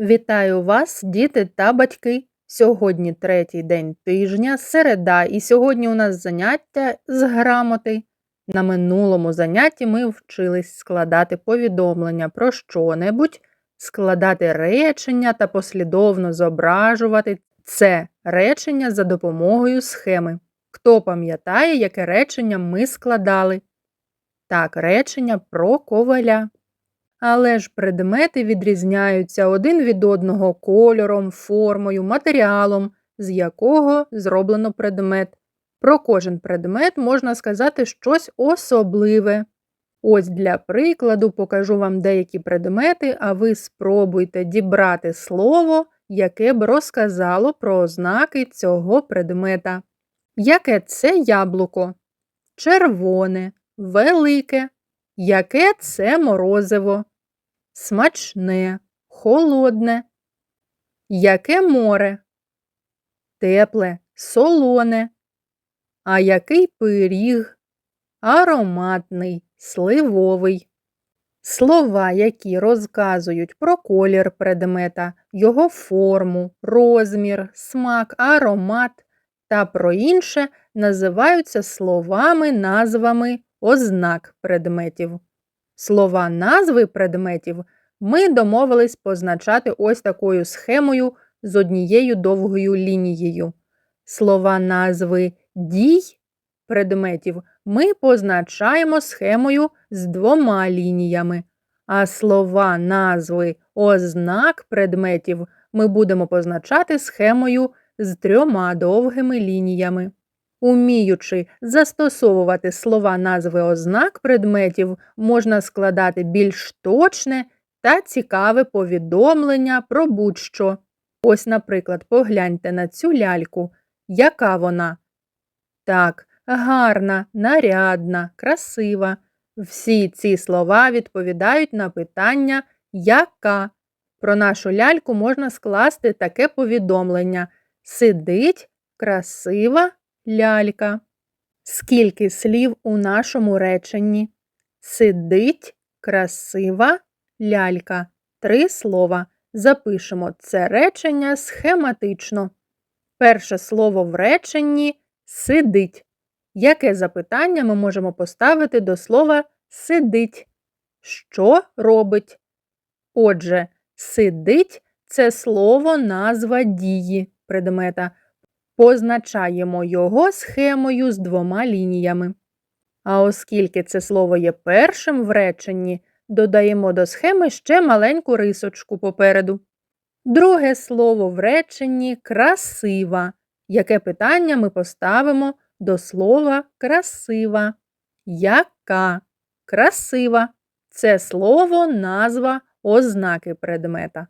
Вітаю вас, діти та батьки! Сьогодні третій день тижня, середа, і сьогодні у нас заняття з грамоти. На минулому занятті ми вчились складати повідомлення про що-небудь, складати речення та послідовно зображувати це речення за допомогою схеми. Хто пам'ятає, яке речення ми складали? Так, речення про коваля. Але ж предмети відрізняються один від одного кольором, формою, матеріалом, з якого зроблено предмет. Про кожен предмет можна сказати щось особливе. Ось для прикладу покажу вам деякі предмети, а ви спробуйте дібрати слово, яке б розказало про ознаки цього предмета. Яке це яблуко? Червоне, велике. Яке це морозиво? Смачне, холодне. Яке море? Тепле, солоне. А який пиріг? Ароматний, сливовий. Слова, які розказують про колір предмета, його форму, розмір, смак, аромат та про інше називаються словами, назвами ознак предметів. Слова назви предметів ми домовились позначати ось такою схемою з однією довгою лінією. Слова назви дій предметів ми позначаємо схемою з двома лініями, а слова назви ознак предметів ми будемо позначати схемою з трьома довгими лініями. Уміючи застосовувати слова назви ознак предметів, можна складати більш точне та цікаве повідомлення про будь-що. Ось, наприклад, погляньте на цю ляльку. Яка вона? Так, гарна, нарядна, красива. Всі ці слова відповідають на питання яка. Про нашу ляльку можна скласти таке повідомлення Сидить красива лялька. Скільки слів у нашому реченні? Сидить красива лялька. Три слова. Запишемо це речення схематично. Перше слово в реченні сидить. Яке запитання ми можемо поставити до слова сидить? Що робить? Отже, сидить це слово назва дії предмета. Позначаємо його схемою з двома лініями. А оскільки це слово є першим в реченні, додаємо до схеми ще маленьку рисочку попереду. Друге слово в реченні красива. Яке питання ми поставимо до слова красива? Яка? Красива. Це слово назва ознаки предмета.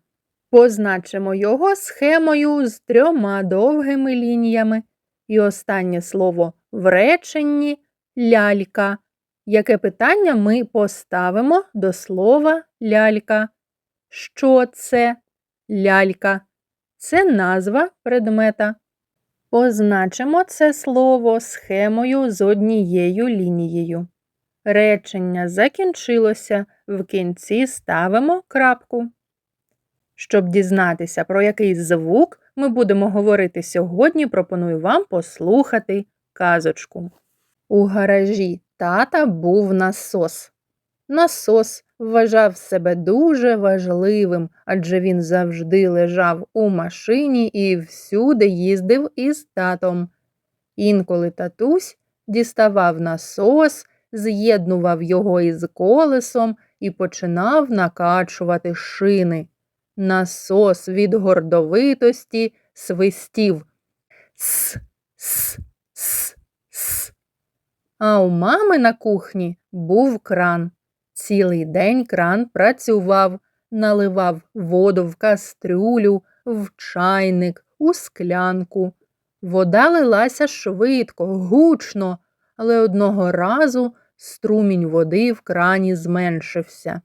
Позначимо його схемою з трьома довгими лініями. І останнє слово в реченні лялька. Яке питання ми поставимо до слова лялька? Що це лялька? Це назва предмета. Позначимо це слово схемою з однією лінією. Речення закінчилося, в кінці ставимо крапку. Щоб дізнатися, про який звук ми будемо говорити сьогодні, пропоную вам послухати казочку. У гаражі тата був насос. Насос вважав себе дуже важливим, адже він завжди лежав у машині і всюди їздив із татом. Інколи татусь діставав насос, з'єднував його із колесом і починав накачувати шини. Насос від гордовитості свистів. С, с, с, с. А у мами на кухні був кран. Цілий день кран працював, наливав воду в кастрюлю, в чайник, у склянку. Вода лилася швидко, гучно, але одного разу струмінь води в крані зменшився,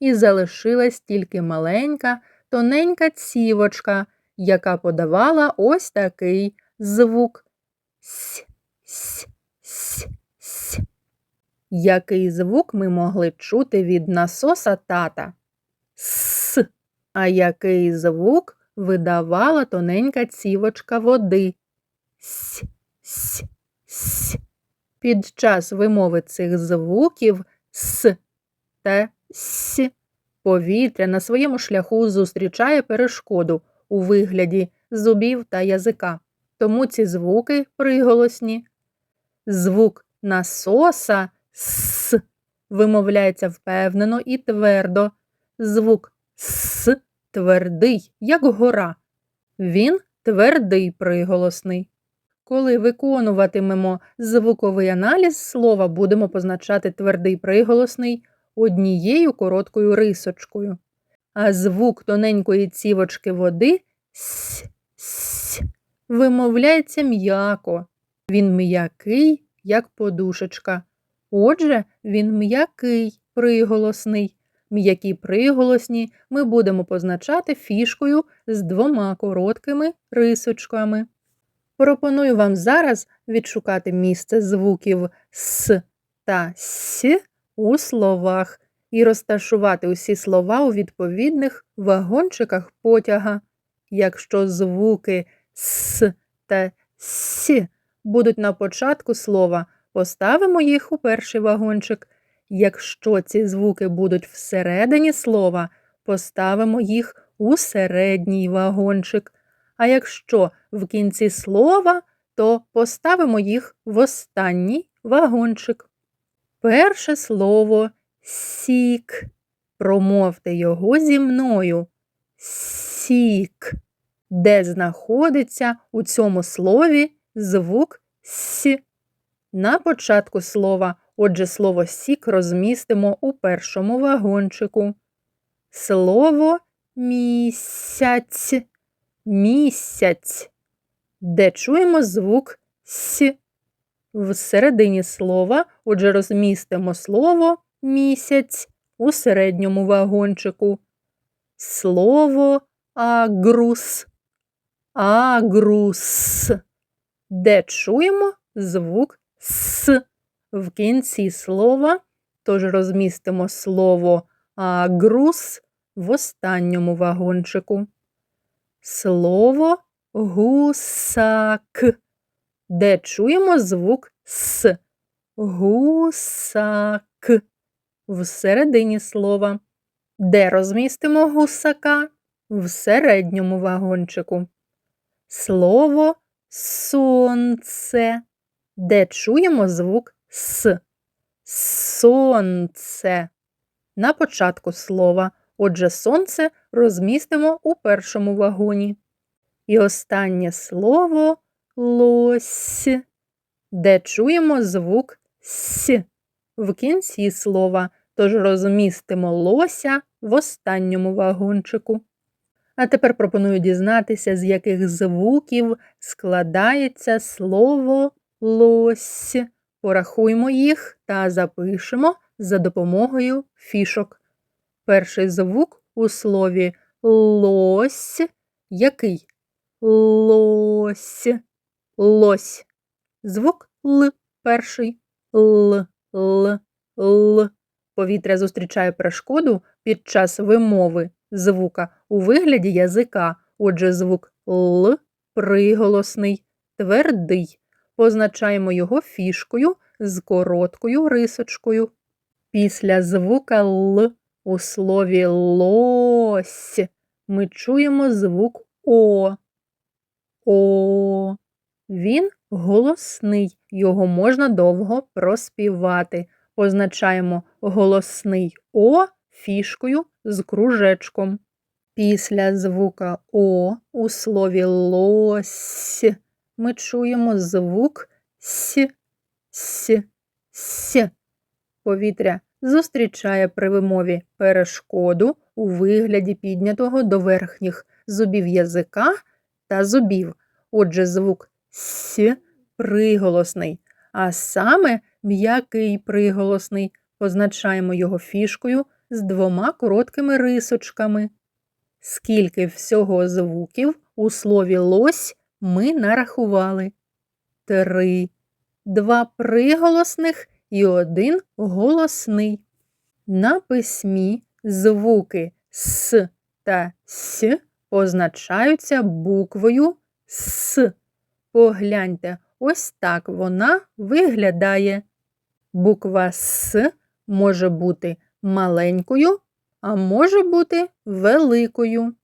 і залишилась тільки маленька, тоненька цівочка, яка подавала ось такий звук. С, с, с, с. Який звук ми могли чути від насоса тата? С. А який звук видавала тоненька цівочка води? С, с, с. Під час вимови цих звуків с та с повітря на своєму шляху зустрічає перешкоду у вигляді зубів та язика. Тому ці звуки приголосні. Звук насоса с вимовляється впевнено і твердо. Звук с твердий, як гора. Він твердий приголосний. Коли виконуватимемо звуковий аналіз слова, будемо позначати твердий приголосний однією короткою рисочкою. А звук тоненької цівочки води с, с, вимовляється м'яко. Він м'який, як подушечка. Отже, він м'який приголосний. М'які приголосні ми будемо позначати фішкою з двома короткими рисочками. Пропоную вам зараз відшукати місце звуків с та с у словах і розташувати усі слова у відповідних вагончиках потяга. Якщо звуки с та с будуть на початку слова, поставимо їх у перший вагончик. Якщо ці звуки будуть всередині слова, поставимо їх у середній вагончик. А якщо в кінці слова, то поставимо їх в останній вагончик. Перше слово сік. Промовте його зі мною. Сік, де знаходиться у цьому слові звук С. На початку слова, отже, слово сік розмістимо у першому вагончику. Слово місяць. Місяць, де чуємо звук С. В середині слова, отже, розмістимо слово місяць у середньому вагончику. Слово агрус. Агрус, де чуємо звук С в кінці слова, тож розмістимо слово агрус в останньому вагончику. Слово гусак, де чуємо звук С. Гусак в середині слова. Де розмістимо гусака? В середньому вагончику. Слово сонце, де чуємо звук С. Сонце. На початку слова. Отже, сонце розмістимо у першому вагоні. І останнє слово лось, де чуємо звук С в кінці слова, тож розмістимо лося в останньому вагончику. А тепер пропоную дізнатися, з яких звуків складається слово лось. Порахуймо їх та запишемо за допомогою фішок. Перший звук у слові лось який? Лось. Лось. Звук Л перший. Л, Л, Л. Повітря зустрічає перешкоду під час вимови звука у вигляді язика. Отже, звук Л приголосний, твердий. Позначаємо його фішкою з короткою рисочкою. Після звука Л у слові лось ми чуємо звук О. О. Він голосний, його можна довго проспівати. Позначаємо голосний О фішкою з кружечком. Після звука О у слові лось ми чуємо звук С, С, С. Повітря зустрічає при вимові перешкоду у вигляді піднятого до верхніх зубів язика та зубів. Отже, звук С приголосний, а саме м'який приголосний. Позначаємо його фішкою з двома короткими рисочками. Скільки всього звуків у слові лось ми нарахували? Три. Два приголосних і один голосний. На письмі звуки С та С позначаються буквою С. Погляньте, ось так вона виглядає. Буква С може бути маленькою, а може бути великою.